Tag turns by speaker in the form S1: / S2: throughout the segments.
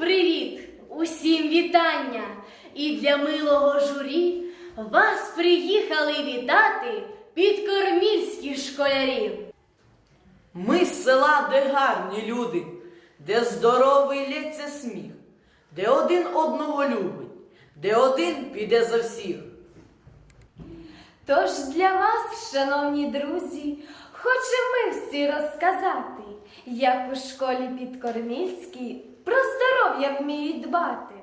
S1: привіт! Усім вітання! І для милого журі вас приїхали вітати підкормільські школярі.
S2: Ми з села, де гарні люди, де здоровий лється сміх, де один одного любить, де один піде за всіх.
S1: Тож для вас, шановні друзі, хочемо ми всі розказати, як у школі підкормільській про здоров'я вміють дбати.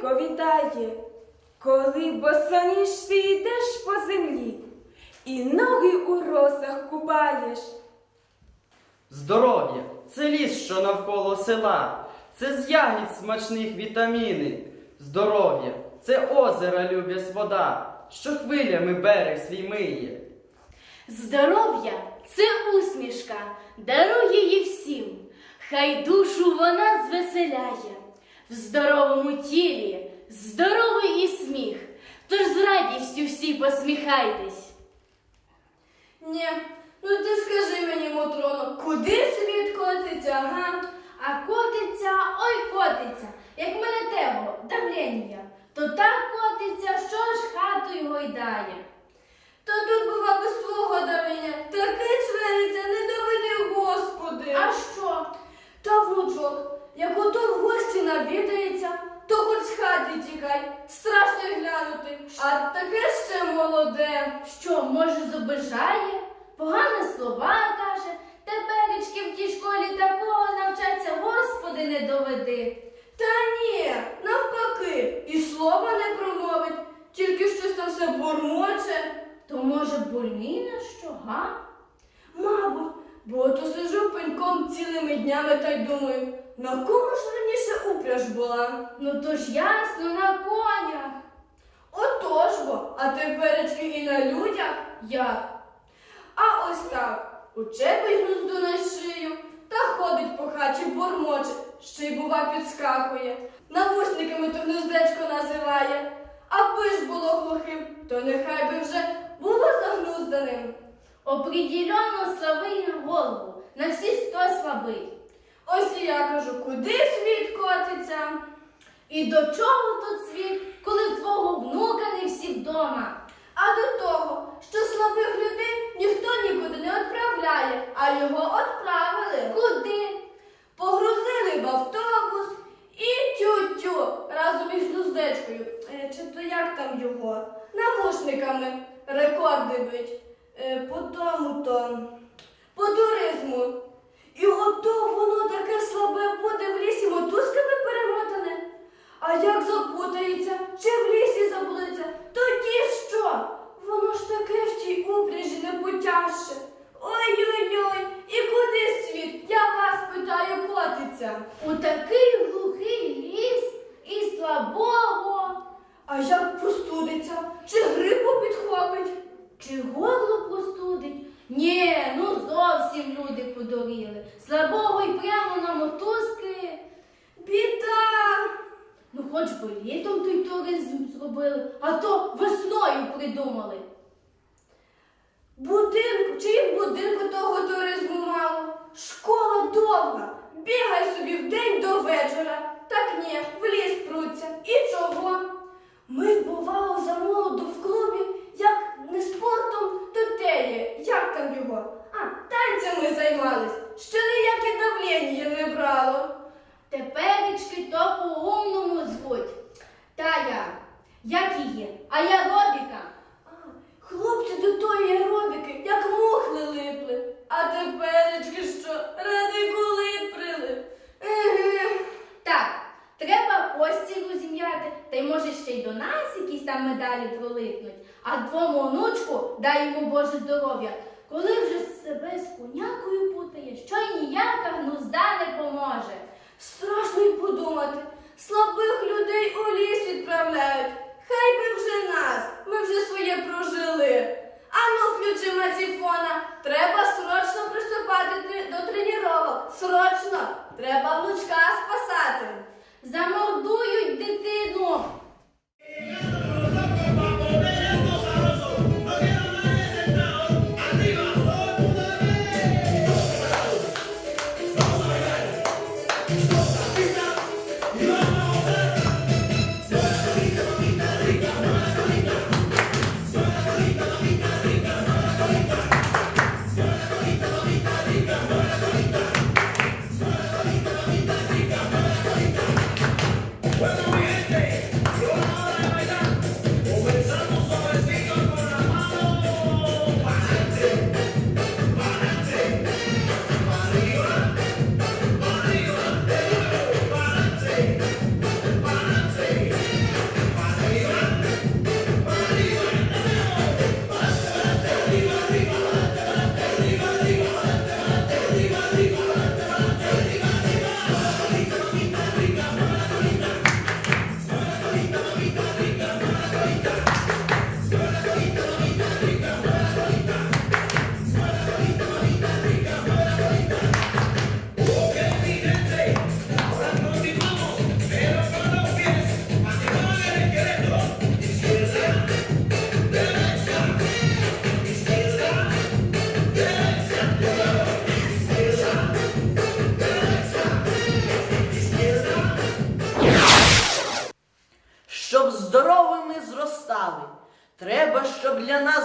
S3: Соловейко вітає, коли босоніж ти йдеш по землі, і ноги у росах купаєш.
S4: Здоров'я це ліс, що навколо села, це з ягід смачних вітаміни. Здоров'я це озера любясь вода, що хвилями берег свій миє.
S1: Здоров'я це усмішка, дарує її всім. Хай душу вона звеселяє. В здоровому тілі здоровий і сміх. Тож з радістю всі посміхайтесь.
S5: Ні, ну ти скажи мені, Мотроно, куди світ котиться, га?
S6: А котиться, ой котиться, як мене того давлення, то так котиться, що ж хатою гойдає.
S5: Та тут бува без твого давлення, таке чвериться, не доведи, Господи.
S6: А що?
S5: та внучок, як ото в гості навідається, то хоч з хати тікай, страшно й глянути, а таке ще молоде.
S6: Що, може, зобижає? Погані слова каже, теперечки в тій школі такого навчаться, Господи, не доведи.
S5: Та ні, навпаки, і слова не промовить, тільки щось там все бурмоче.
S6: То може больний що, га?
S5: Мабуть, бо ото сижу пеньком цілими днями та й думаю, на кому ж раніше упряж була?
S6: Ну то ж ясно, на конях.
S5: Отож бо, а теперечки і на людях як? А ось так, учепить гнузду на шию та ходить по хаті бурмоче, ще й бува підскакує. Навушниками то гнуздечко називає. Аби ж було глухим, то нехай би вже було загнузданим.
S6: Определенно слабий на голову, на всі сто слабий.
S5: Ось і я кажу, куди світ котиться?
S6: І до чого тут світ, коли в твого внука не всі вдома?
S5: А до того, що слабих людей ніхто нікуди не відправляє, а його відправили.
S6: Куди?
S5: Погрузили в автобус і тю-тю разом із гнуздечкою. Е, чи то як там його? Навушниками рекорди бить. Е, по тому то, по туризму. І ото воно таке слабе буде в лісі мотузками перемотане. А як запутається, чи в лісі заблудиться, тоді що? Воно ж таке в тій упряжі не потяжче. Ой-ой-ой, і куди світ? Я вас питаю, котиться.
S6: У такий глухий ліс і слабого,
S5: А як простудиться, чи грипу підхопить?
S6: чи горло простудить? Ні, ну зовсім люди подуріли. Слабого й прямо на мотузки.
S5: Біда!
S6: Ну, хоч би літом той туризм зробили, а то весною придумали.
S5: Будинку, чиїм будинку того туризму мало? Школа довга. Бігай собі вдень до вечора. Так ні, в ліс пруться. І чого? Ми, бувало,
S6: യുദ്ധത്തിൽ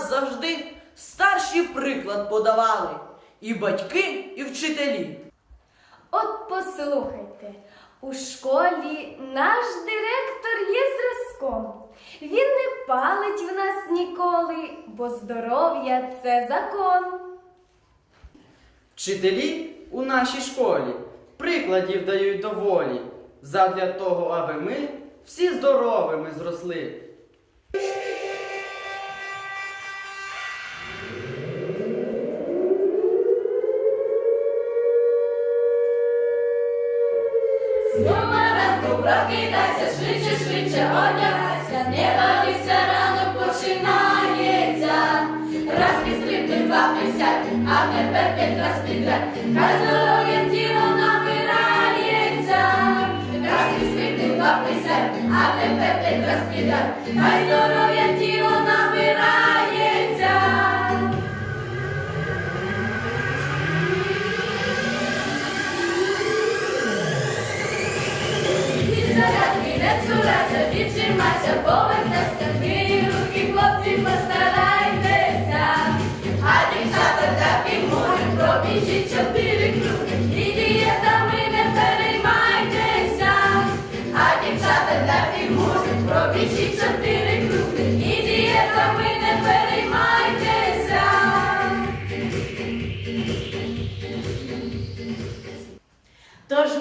S6: нас
S2: завжди старші приклад подавали. І батьки, і вчителі.
S3: От послухайте, у школі наш директор є зразком. Він не палить в нас ніколи, бо здоров'я це закон.
S4: Вчителі у нашій школі прикладів дають доволі, задля того, аби ми всі здоровими зросли.
S1: Одягайся, рано починається. Раз підстрибни, два присядь, а тепер п'ять раз підряд, хай здоров'я тіло набирається. Раз підстрибни, два присядь, а тепер п'ять раз підряд, хай здоров'я тіло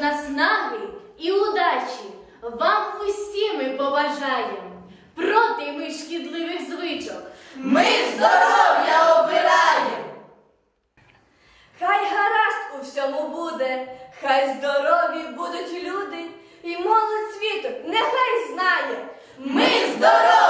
S6: наснаги і удачі вам усім ми побажаємо. Проти ми шкідливих звичок.
S1: Ми здоров'я обираємо.
S5: Хай гаразд у всьому буде, хай здорові будуть люди, і молодь світу нехай знає.
S1: Ми здоров'я